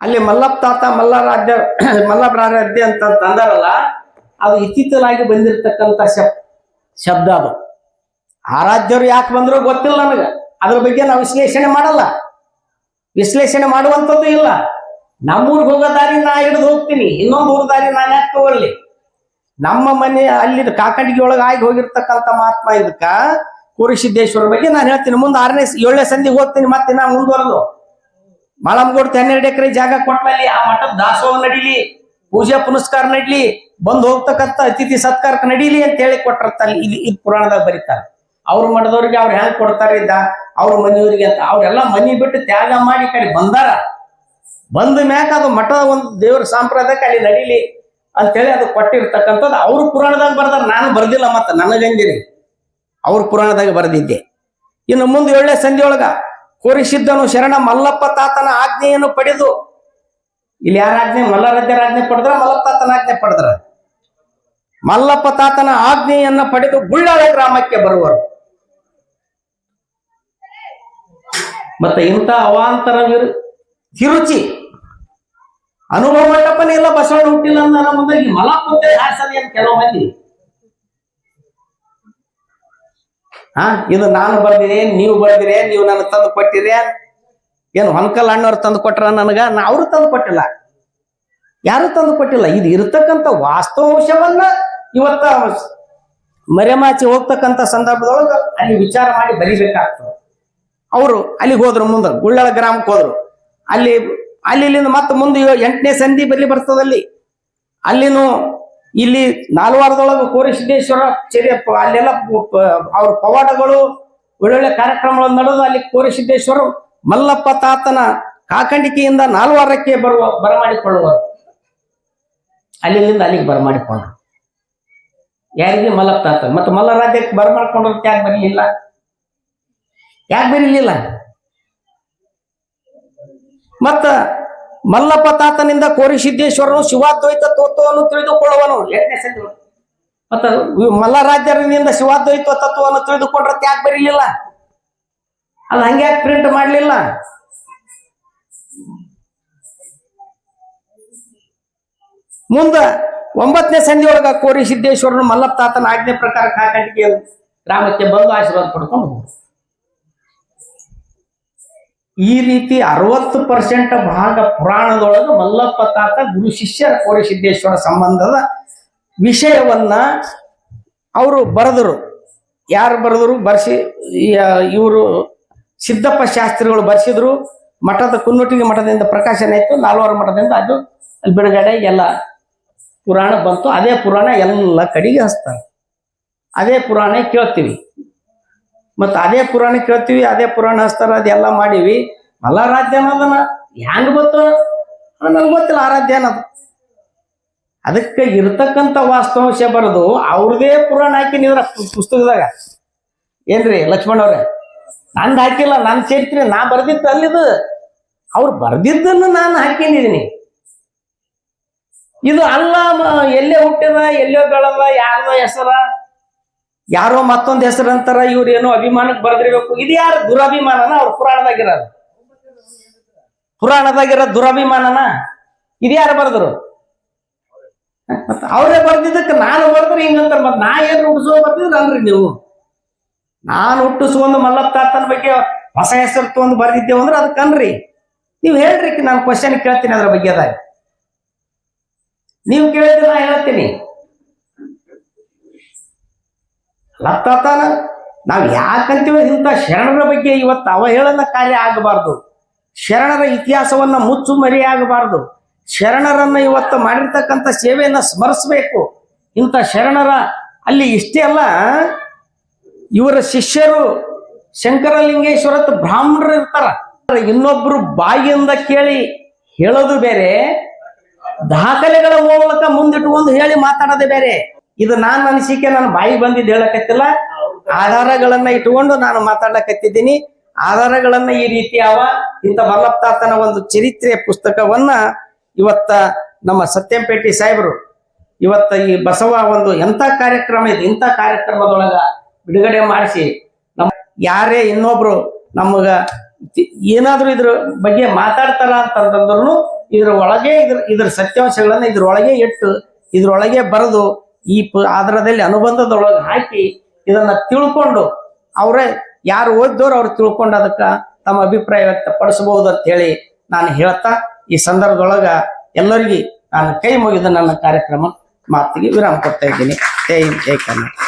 ಅಲ್ಲಿ ಮಲ್ಲಪ್ಪ ತಾತ ಮಲ್ಲರಾಧ್ಯ ಮಲ್ಲಪ್ರಾರಾಧ್ಯ ಅಂತ ಅಂದಾರಲ್ಲ, ಅದು ಇತ್ತೀಚಲಾಗಿ ಬಂದಿರತಕ್ಕಂಥ ಶಬ್, ಶಬ್ದ ಅದು. ಆರಾಧ್ಯರು ಯಾಕೆ ಬಂದ್ರು ಗೊತ್ತಿಲ್ಲ ನನಗೆ. ಅದ್ರ ಬಗ್ಗೆ ನಾವು ವಿಶ್ಲೇಷಣೆ ಮಾಡಲ್ಲ. ವಿಶ್ಲೇಷಣೆ ಮಾಡುವಂಥದ್ದು ಇಲ್ಲ. ನಮ್ಮೂರ್ಗೆ ಹೋಗೋ ದಾರಿ ನಾ ಹಿಡಿದು ಹೋಗ್ತೀನಿ. ಇನ್ನೊಂದು ಊರ ದಾರಿ ನಾನು ಯಾಕೆ ತಗೊಳ್ಳಿ ನಮ್ಮ ಮನೆ ಅಲ್ಲಿ ಕಾಕಂಡಿಗೆ ಒಳಗೆ ಆಗಿ ಹೋಗಿರ್ತಕ್ಕಂಥ ಮಹಾತ್ಮ ಇದಕ್ಕ ಕುರುಸಿದ್ದೇಶ್ವರ ಬಗ್ಗೆ ನಾನು ಹೇಳ್ತೀನಿ. ಮುಂದೆ ಆರನೇ ಏಳನೇ ಸಂಧಿಗೆ ಹೋಗ್ತೀನಿ ಮತ್ತೆ ನಾ ಮುಂದುವರೆದು. ಮಾಳಂಗೋಡ್ ಹನ್ನೆರಡು ಎಕರೆ ಜಾಗ ಕೊಟ್ಟಲ್ಲಿ ಆ ಮಠದ ದಾಸೋಹ ನಡೀಲಿ, ಪೂಜೆ ಪುನಸ್ಕಾರ ನಡೀಲಿ, ಬಂದು ಹೋಗ್ತಕ್ಕಂಥ ಅತಿಥಿ ಸತ್ಕಾರಕ್ಕೆ ನಡೀಲಿ ಅಂತ ಹೇಳಿ ಕೊಟ್ಟಿರ್ತಾರೆ. ಇಲ್ಲಿ ಇದು ಪುರಾಣದಾಗ ಬರೀತಾರೆ. ಅವ್ರ ಮಠದವ್ರಿಗೆ ಅವ್ರು ಹೆಂಗ್ ಕೊಡ್ತಾರೆ ಇದ್ದ, ಅವ್ರ ಮನೆಯವ್ರಿಗೆ ಅಂತ. ಅವರೆಲ್ಲ ಮನಿ ಬಿಟ್ಟು ತ್ಯಾಗ ಮಾಡಿ ಕಡೆ ಬಂದಾರ. ಬಂದ ಮ್ಯಾಕ ಅದು ಮಠದ ಒಂದು ದೇವ್ರ ಸಾಂಪ್ರದಾಯಕ್ಕೆ ಅಲ್ಲಿ ನಡೀಲಿ ಅಂತೇಳಿ ಅದು ಕೊಟ್ಟಿರ್ತಕ್ಕಂಥದ್ದು. ಅವ್ರ ಪುರಾಣದಾಗ ಬರ್ದಾರ, ನಾನು ಬರ್ದಿಲ್ಲ ಮತ್ತೆ ನನಗಂದಿರಿ ಅವ್ರ ಪುರಾಣದಾಗ ಬರೆದಿದ್ದೆ. ಇನ್ನು ಮುಂದೆ ಏಳನೇ ಸಂಧಿಯೊಳಗ ಕೋರಿಸಿದ್ದನು ಶರಣ ಮಲ್ಲಪ್ಪ ತಾತನ ಆಜ್ಞೆಯನ್ನು ಪಡೆದು. ಇಲ್ಲಿ ಯಾರ ಆಜ್ಞೆ? ಮಲ್ಲರಾಜ್ಯರ ಆಜ್ಞೆ ಪಡೆದ್ರ, ಮಲ್ಲಪ್ಪ ತಾತನ ಆಜ್ಞೆ ಪಡೆದ್ರ? ಮಲ್ಲಪ್ಪ ತಾತನ ಆಜ್ಞೆಯನ್ನ ಪಡೆದು ಗುಳ್ಳಾಳ ಗ್ರಾಮಕ್ಕೆ ಬರುವರು. ಮತ್ತೆ ಇಂಥ ಅವಾಂತರ ತಿರುಚಿ. ಅನುಭವ ಮಂಟಪನೇ ಇಲ್ಲ ಬಸವಣ್ಣ ಹುಟ್ಟಿಲ್ಲ ಅಂತ ನಮ್ಮ ಮುಂದೆ ಹಾಸನ ಅಂತ ಕೆಲವು ಮಂದಿ? ಹಾ? ಇದು ನಾನು ಬರ್ದಿರಿ ನೀವು ಬರ್ದಿರಿ ನೀವು ನನಗೆ ತಂದು ಕೊಟ್ಟಿರಿ ಏನು ಹೊನ್ಕಲ್ ಅಣ್ಣವ್ರು ತಂದು ಕೊಟ್ರ ನನಗ? ನಾ ಅವರು ತಂದು ಕೊಟ್ಟಿಲ್ಲ. ಯಾರು ತಂದು ಕೊಟ್ಟಿಲ್ಲ? ಇದು ಇರತಕ್ಕಂತ ವಾಸ್ತವಾಂಶವನ್ನ ಇವತ್ತ ಮರೆಮಾಚಿ ಹೋಗ್ತಕ್ಕಂಥ ಸಂದರ್ಭದೊಳಗ ಅಲ್ಲಿ ವಿಚಾರ ಮಾಡಿ ಬರಿಬೇಕಾಗ್ತದೆ. ಅವರು ಅಲ್ಲಿಗೆ ಹೋದ್ರು ಮುಂದೆ, ಗುಳ್ಳಳ ಗ್ರಾಮಕ್ಕೆ ಹೋದ್ರು. ಅಲ್ಲಿ ಅಲ್ಲಿ ಇಲ್ಲಿಂದ ಮತ್ತೆ ಮುಂದೆ ಎಂಟನೇ ಸಂಧಿ ಬರಲಿ ಬರ್ತದಲ್ಲಿ. ಅಲ್ಲಿನೂ ಇಲ್ಲಿ ನಾಲ್ವಾರದೊಳಗೆ ಕೋರಿಸಿದ್ದೇಶ್ವರ ಚರ್ಯ ಅಲ್ಲೆಲ್ಲ ಅವ್ರ ಪವಾಡಗಳು, ಒಳ್ಳೊಳ್ಳೆ ಕಾರ್ಯಕ್ರಮಗಳು ನಡೆದು ಅಲ್ಲಿ ಕೋರಿಸಿದ್ದೇಶ್ವರ ಮಲ್ಲಪ್ಪ ತಾತನ ಕಾಕಂಡಿಕೆಯಿಂದ ನಾಲ್ವಾರಕ್ಕೆ ಬರುವ, ಬರಮಾಡಿಕೊಳ್ಳುವರು. ಅಲ್ಲಿಂದ ಅಲ್ಲಿಗೆ ಬರಮಾಡಿಕೊಂಡ್ರು. ಯಾರಿಗೆ? ಮಲ್ಲಪ್ಪ ತಾತ ಮತ್ತೆ ಮಲ್ಲರಾಜ್ಯಕ್ಕೆ ಬರಮಾಡ್ಕೊಂಡ್ರು ಯಾಕೆ ಬರಲಿಲ್ಲ? ಯಾಕೆ ಬರಲಿಲ್ಲ? ಮತ್ತ ಮಲ್ಲಪ್ಪ ತಾತನಿಂದ ಕೋರಿಸಿದ್ದೇಶ್ವರನು ಶಿವಾದ್ವೈತ ತತ್ವವನ್ನು ತಿಳಿದುಕೊಳ್ಳುವನು. ಮತ್ತ ಇವ್ ಮಲ್ಲರಾಜ್ಯರಿಂದ ಶಿವಾದ್ವೈತ ತತ್ವವನ್ನು ತಿಳಿದುಕೊಂಡ್ರೆ ಯಾಕೆ ಬರೀಲಿಲ್ಲ ಅದು ಹಂಗೆ ಪ್ರಿಂಟ್ ಮಾಡಲಿಲ್ಲ ಮುಂದ ಒಂಬತ್ತನೇ ಸಂಧಿ ಒಳಗ ಕೋರಿಸಿದ್ದೇಶ್ವರನು ಮಲ್ಲಪ್ಪ ತಾತನ ಆಜ್ಞೆ ಪ್ರಕಾರ ಕಾಕಂಡಿಗೆ ಗ್ರಾಮಕ್ಕೆ ಬಂದು ಆಶೀರ್ವಾದ ಪಡ್ಕೊಂಡು ಹೋದ್ರು. ಈ ರೀತಿ ಅರವತ್ತು ಪರ್ಸೆಂಟ್ ಭಾಗ ಪುರಾಣದೊಳಗೆ ಮಲ್ಲಪ್ಪ ತಾತ ಗುರು ಶಿಷ್ಯರ ಕೋರಿಸಿದ್ದೇಶ್ವರ ಸಂಬಂಧದ ವಿಷಯವನ್ನ ಅವರು ಬರೆದರು. ಯಾರು ಬರೆದರು? ಬರ್ಸಿ ಇವರು ಸಿದ್ದಪ್ಪ ಶಾಸ್ತ್ರಿಗಳು ಬರ್ಸಿದ್ರು. ಮಠದ ಕುನ್ನೊಟ್ಟಿಗೆ ಮಠದಿಂದ ಪ್ರಕಾಶನ ಆಯಿತು, ನಾಲ್ವರು ಮಠದಿಂದ ಅದು ಬಿಡುಗಡೆ, ಎಲ್ಲ ಪುರಾಣ ಬಂತು. ಅದೇ ಪುರಾಣ ಎಲ್ಲ ಕಡೆಗೆ ಹಚ್ತಾರೆ. ಅದೇ ಪುರಾಣ ಕೇಳ್ತೀವಿ. ಮತ್ತ ಅದೇ ಪುರಾಣ ಕೇಳ್ತೀವಿ, ಅದೇ ಪುರಾಣ ಹಸ್ತಾರ, ಅದೆಲ್ಲ ಮಾಡೀವಿ. ಮಲ್ಲಾರಾಧ್ಯ ಅನ್ನೋದನ್ನ ಹೆಂಗ್ ಗೊತ್ತು? ನನಗೆ ಗೊತ್ತಿಲ್ಲ ಆರಾಧ್ಯ ಅನ್ನೋದು. ಅದಕ್ಕೆ ಇರ್ತಕ್ಕಂಥ ವಾಸ್ತವಾಂಶ ಬರೆದು ಅವ್ರದೇ ಪುರಾಣ ಹಾಕಿ ನೀವ್ರ ಪುಸ್ತಕದಾಗ. ಏನ್ರಿ ಲಕ್ಷ್ಮಣ ಅವ್ರೆ? ನಂದು ಹಾಕಿಲ್ಲ ನನ್ನ ಸೇರ್ತೀನಿ ನಾ ಬರ್ದಿತ್ತು ಅಲ್ಲಿದು. ಅವ್ರು ಬರ್ದಿದ್ದನ್ನು ನಾನು ಹಾಕಿದ್ದೀನಿ. ಇದು ಅಲ್ಲ ಎಲ್ಲೇ ಹುಟ್ಟಿದ, ಎಲ್ಲೋ ಬೆಳದ ಯಾರ್ದೋ ಹೆಸರ? ಯಾರೋ ಮತ್ತೊಂದು ಹೆಸರು ಅಂತಾರ ಇವ್ರು ಏನೋ ಅಭಿಮಾನಕ್ಕೆ ಬರ್ದಿರ್ಬೇಕು. ಇದು ಯಾರು ದುರಭಿಮಾನನ? ಅವ್ರ ಪುರಾಣದಾಗಿರೋದು. ಪುರಾಣದಾಗಿರೋ ದುರಾಭಿಮಾನನ? ಇದು ಯಾರು ಬರ್ದರು? ಮತ್ತ ಅವರೇ ಬರ್ದಿದ್ದಕ್ಕೆ ನಾನು ಬರ್ದ್ರೆ ಹಿಂಗಂತಾರ ಮತ್ತೆ ನಾ ಏನ್ ಹುಟ್ಟಿಸೋ ಬರ್ತಿದ್ರು ಅಲ್ರಿ ನೀವು. ನಾನು ಹುಟ್ಟಿಸ್ಕೊಂಡು ಮಲ್ಲಪ್ಪ ತಾತನ ಬಗ್ಗೆ ಹೊಸ ಹೆಸರು ತಗೊಂಡು ಬರ್ದಿದ್ದೇವೆ ಅಂದ್ರೆ ಅದಕ್ಕೆ ಅನ್ರಿ ನೀವು ಹೇಳ್ರಿ ನಾನು ಕ್ವಶನ್ ಕೇಳ್ತೀನಿ ಅದ್ರ ಬಗ್ಗೆ ಅದಾಗ. ನೀವು ಕೇಳ್ತೀನಿ, ನಾ ಹೇಳ್ತೀನಿ. ಲತ್ತಾತನ ನಾವು ಯಾಕಂತೀವಿ ಇಂಥ ಶರಣರ ಬಗ್ಗೆ ಇವತ್ತು ಅವಹೇಳನ ಕಾರ್ಯ ಆಗಬಾರ್ದು. ಶರಣರ ಇತಿಹಾಸವನ್ನ ಮುಚ್ಚು ಮರೆಯಾಗಬಾರ್ದು ಶರಣರನ್ನು ಇವತ್ತು ಮಾಡಿರ್ತಕ್ಕಂಥ ಸೇವೆಯನ್ನು ಸ್ಮರಿಸಬೇಕು. ಇಂಥ ಶರಣರ ಅಲ್ಲಿ ಇಷ್ಟೇ ಅಲ್ಲ, ಇವರ ಶಿಷ್ಯರು ಶಂಕರಲಿಂಗೇಶ್ವರತ್ ಬ್ರಾಹ್ಮಣರು ಇರ್ತಾರ. ಇನ್ನೊಬ್ರು ಬಾಯಿಯಿಂದ ಕೇಳಿ ಹೇಳೋದು ಬೇರೆ, ದಾಖಲೆಗಳ ಮೂಲಕ ಮುಂದಿಟ್ಟುಕೊಂಡು ಹೇಳಿ ಮಾತಾಡೋದೇ ಬೇರೆ. ಇದು ನಾನು ಅನಿಸಿಕೆ ನಾನು ಬಾಯಿ ಬಂದಿದ್ದು ಹೇಳಕತ್ತಿಲ್ಲ. ಆಧಾರಗಳನ್ನ ಇಟ್ಕೊಂಡು ನಾನು ಮಾತಾಡಕತ್ತಿದ್ದೀನಿ ಆಧಾರಗಳನ್ನ ಈ ರೀತಿ ಅವ ಇಂಥ ಮಲ್ಲಪ್ಪ ತಾತನ ಒಂದು ಚರಿತ್ರೆ ಪುಸ್ತಕವನ್ನ ಇವತ್ತ ನಮ್ಮ ಸತ್ಯಂಪೇಟೆ ಸಾಹೇಬರು ಇವತ್ತ ಈ ಬಸವ ಒಂದು ಎಂತ ಕಾರ್ಯಕ್ರಮ ಇದೆ ಇಂಥ ಕಾರ್ಯಕ್ರಮದೊಳಗ ಬಿಡುಗಡೆ ಮಾಡಿಸಿ ನಮ್ಮ ಯಾರೇ ಇನ್ನೊಬ್ರು ನಮಗ ಏನಾದ್ರೂ ಇದ್ರ ಬಗ್ಗೆ ಮಾತಾಡ್ತಾರ ಅಂತಂದ್ರು ಇದ್ರ ಒಳಗೆ ಇದ್ರ ಇದ್ರ ಸತ್ಯಾಂಶಗಳನ್ನ ಇದ್ರೊಳಗೆ ಇಟ್ಟು ಇದ್ರೊಳಗೆ ಬರೆದು ಈ ಪ ಆಧಾರದಲ್ಲಿ ಅನುಬಂಧದೊಳಗೆ ಹಾಕಿ ಇದನ್ನ ತಿಳ್ಕೊಂಡು ಅವರೇ ಯಾರು ಓದಿದವರು ಅವ್ರು ತಿಳ್ಕೊಂಡು ಅದಕ್ಕ ತಮ್ಮ ಅಭಿಪ್ರಾಯ ವ್ಯಕ್ತಪಡಿಸಬಹುದು ಅಂತ ಹೇಳಿ ನಾನು ಹೇಳ್ತಾ, ಈ ಸಂದರ್ಭದೊಳಗ ಎಲ್ಲರಿಗೂ ನಾನು ಕೈ ಮುಗಿದ ನನ್ನ ಕಾರ್ಯಕ್ರಮ ಮಾತಿಗೆ ವಿರಾಮ ಕೊಡ್ತಾ ಇದ್ದೀನಿ. ಜೈ ಜೈ ಕರ್ನಾಟಕ.